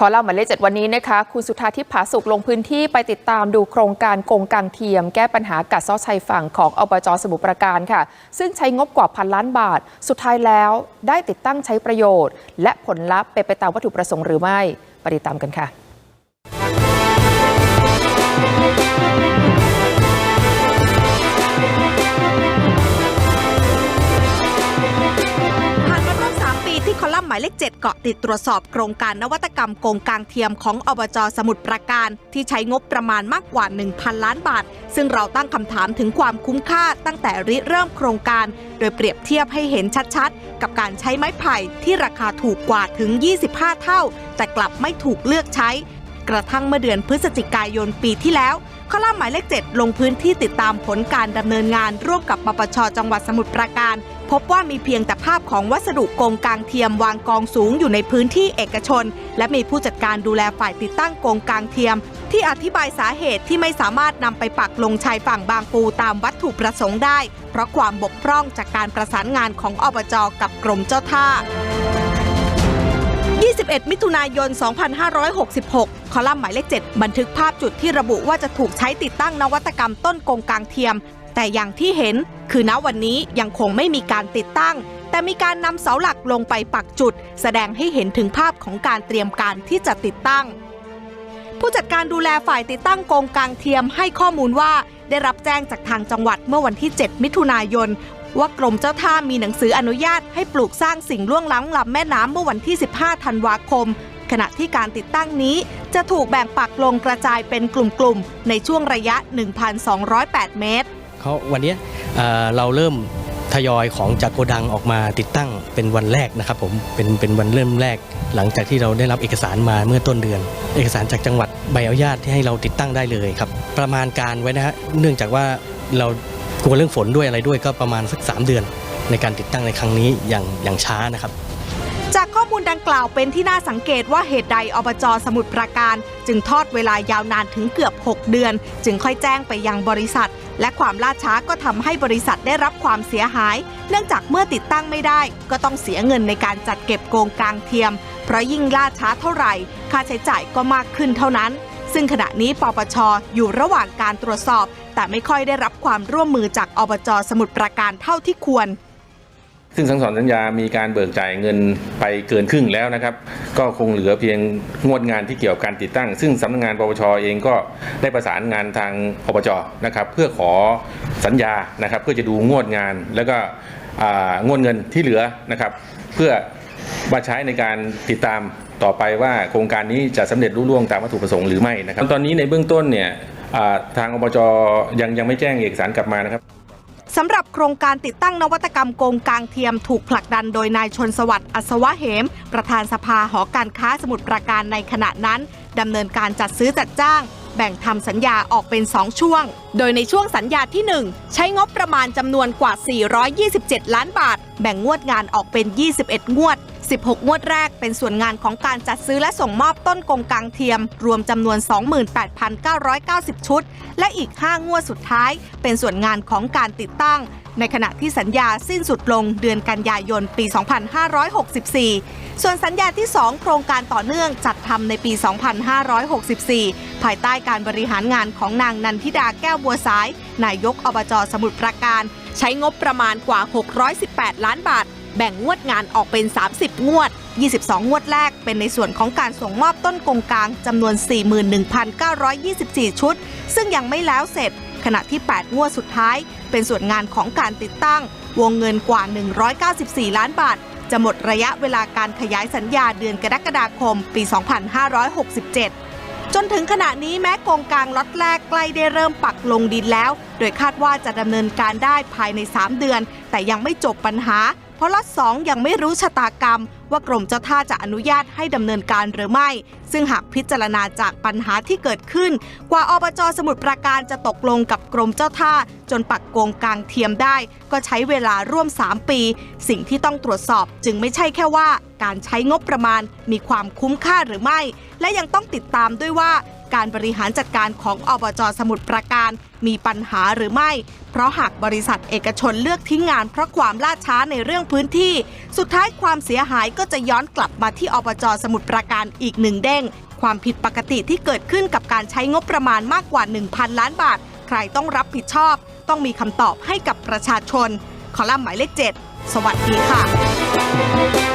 ขอเล่าหมายเลขเจ็ดวันนี้นะคะ คุณสุธาทิพย์ผาสุกลงพื้นที่ไปติดตามดูโครงการกงกลางเทียม แก้ปัญหากัดเซ้อชายฝั่งของอบจสมุทรปราการค่ะ ซึ่งใช้งบกว่าพันล้านบาท สุดท้ายแล้วได้ติดตั้งใช้ประโยชน์ และผลลัพธ์เป็นไปตามวัตถุประสงค์หรือไม่ไปติดตามกันค่ะ คอลัมน์หมายเลข 7 เกาะติดตรวจสอบโครงการนวัตกรรมโกงกลางเทียมของอบจสมุทรปราการ ที่ใช้งบประมาณมากกว่า 1,000 ล้านบาท ซึ่งเราตั้งคำถามถึงความคุ้มค่าตั้งแต่ริเริ่มโครงการ โดยเปรียบเทียบให้เห็นชัดๆ กับการใช้ไม้ไผ่ที่ราคาถูกกว่าถึง 25 เท่า แต่กลับไม่ถูกเลือกใช้ กระทั่งเมื่อเดือนพฤศจิกายนปีที่แล้ว คอลัมน์หมายเลข 7 ลงพื้นที่ติดตามผลการดำเนินงาน ร่วมกับปปชจังหวัดสมุทรปราการ พบว่ามีเพียงแต่ภาพของวัสดุโกงกลางเทียมวางกองสูงอยู่ในพื้นที่เอกชน และมีผู้จัดการดูแลฝ่ายติดตั้งโกงกลางเทียม ที่อธิบายสาเหตุที่ไม่สามารถนำไปปักลงชายฝั่งบางปูตามวัตถุประสงค์ได้ เพราะความบกพร่องจากการประสานงานของอบจกับกรมเจ้าท่า 21มิถุนายน 2566 คอลัมน์หมายเลข 7 บันทึกภาพจุดที่ระบุว่าจะถูกใช้ติดตั้งนวัตกรรมต้นกงกลางเทียม แต่อย่างที่เห็นคือณวันนี้ยังคงไม่มีการติดตั้ง แต่มีการนำเสาหลักลงไปปักจุด แสดงให้เห็นถึงภาพของการเตรียมการที่จะติดตั้ง ผู้จัดการดูแลฝ่ายติดตั้งกงกลางเทียมให้ข้อมูลว่าได้รับแจ้งจากทางจังหวัดเมื่อวันที่ 7 มิถุนายน ว่ากรมเจ้าท่ามีหนังสืออนุญาตให้ปลูกสร้างสิ่งล่วงล้ำลำแม่น้ำเมื่อวันที่ 15 ธันวาคม ขณะที่การติดตั้งนี้จะถูกแบ่งปักลงกระจายเป็นกลุ่มๆ ในช่วงระยะ 1,208 เมตรเขาวันนี้เอ่อเราเริ่มทยอยของจากโกดังออกมาติดตั้งเป็นวันแรกนะครับผมเป็นเป็นวันเริ่มแรก หลังจากที่เราได้รับเอกสารมาเมื่อต้นเดือน เอกสารจากจังหวัดใบอนุญาตที่ให้เราติดตั้งได้เลยครับประมาณการไว้นะฮะเนื่องจากว่าเรา กลัวเรื่องฝนด้วยอะไรด้วยก็ประมาณสัก 3 เดือน ในการติดตั้งในครั้งนี้อย่างอย่างช้านะครับ จากข้อมูลดังกล่าวเป็นที่น่าสังเกตว่าเหตุใดอบจสมุทรปราการ จึงทอดเวลายาวนานถึงเกือบ 6 เดือน จึงค่อยแจ้งไปยังบริษัท และความล่าช้าก็ทำให้บริษัทได้รับความเสียหาย เนื่องจากเมื่อติดตั้งไม่ได้ ก็ต้องเสียเงินในการจัดเก็บโกงกลางเทียม เพราะยิ่งล่าช้าเท่าไหร่ ค่าใช้จ่ายก็มากขึ้นเท่านั้น ซึ่งขณะนี้ปปชอยู่ระหว่างการตรวจสอบ แต่ไม่ค่อยได้รับความร่วมมือจากอบจสมุทรปราการเท่าที่ควรซึ่งสังสอนสัญญามีการเบิกจ่ายเงินไปเกินครึ่งแล้วนะครับ ก็คงเหลือเพียงงวดงานที่เกี่ยวกับการติดตั้ง ซึ่งสำนักงานปปชเองก็ได้ประสานงานทางอบจนะครับ เพื่อขอสัญญานะครับ เพื่อจะดูงวดงานแล้วก็งวดเงินที่เหลือนะครับ เพื่อ มาใช้ในการติดตามต่อไปว่าโครงการนี้จะสำเร็จรุ่ล่วงตามวัตถุประสงค์หรือไม่นะครับ ตอนนี้ในเบื้องต้นเนี่ยอ่าทางอบจยังยังไม่แจ้งเอกสารกลับมานะครับสำหรับโครงการติดตั้งนวัตกรรมโกงกลางเทียมถูกผลักดันโดยนายชนสวัสดิ์อัศวะเหม ประธานสภาหอการค้าสมุทรปราการในขณะนั้นดำเนินการจัดซื้อจัดจ้าง แบ่งทำสัญญาออกเป็น 2 ช่วง โดยในช่วงสัญญาที่ 1 ใช้งบประมาณจำนวนกว่า 427 ล้านบาท แบ่งงวดงานออกเป็น 21 งวด 16 งวดแรกเป็นส่วนงานของการจัดซื้อและส่งมอบต้นกงกลางเทียม รวมจำนวน 28,990 ชุด และอีก 5 งวดสุดท้าย เป็นส่วนงานของการติดตั้ง ในขณะที่สัญญาสิ้นสุดลงเดือนกันยายนปี 2564 ส่วนสัญญาที่ 2 โครงการต่อเนื่องจัดทำในปี 2564 ภายใต้การบริหารงานของนางนันทิดาแก้วบัวสาย นายกอบจสมุทรปราการ ใช้งบประมาณกว่า 618 ล้านบาท แบ่งงวดงานออกเป็น 30 งวด 22 งวดแรกเป็นในส่วนของการส่งมอบต้นกงกลางจำนวน 41,924 ชุด ซึ่งยังไม่แล้วเสร็จ ขณะที่ 8 งวดสุดท้าย เป็นส่วนงานของการติดตั้ง วงเงินกว่า 194 ล้านบาท จะหมดระยะเวลาการขยายสัญญาเดือนกรกฎาคม ปี 2567จนถึงขณะนี้แม้โครงการล็อตแรกใกล้ได้เริ่มปักลงดินแล้ว โดยคาดว่าจะดำเนินการได้ภายใน 3 เดือน แต่ยังไม่จบปัญหา เพราะล็อต2ยังไม่รู้ชะตากรรม ว่ากรมเจ้าท่าจะอนุญาตให้ดำเนินการหรือไม่ ซึ่งหากพิจารณาจากปัญหาที่เกิดขึ้น กว่าอบจสมุทรปราการจะตกลงกับกรมเจ้าท่า จนปักโกงกลางเทียมได้ ก็ใช้เวลาร่วม 3 ปี สิ่งที่ต้องตรวจสอบจึงไม่ใช่แค่ว่า การใช้งบประมาณมีความคุ้มค่าหรือไม่ และยังต้องติดตามด้วยว่า การบริหารจัดการของอบจสมุทรปราการมีปัญหาหรือไม่ เพราะหากบริษัทเอกชนเลือกทิ้งงานเพราะความล่าช้าในเรื่องพื้นที่ สุดท้ายความเสียหายก็จะย้อนกลับมาที่อบจสมุทรปราการอีกหนึ่งเด้ง ความผิดปกติที่เกิดขึ้นกับการใช้งบประมาณมากกว่า 1,000 ล้านบาท ใครต้องรับผิดชอบ ต้องมีคำตอบให้กับประชาชนคอลัมน์หมายเลข 7 สวัสดีค่ะ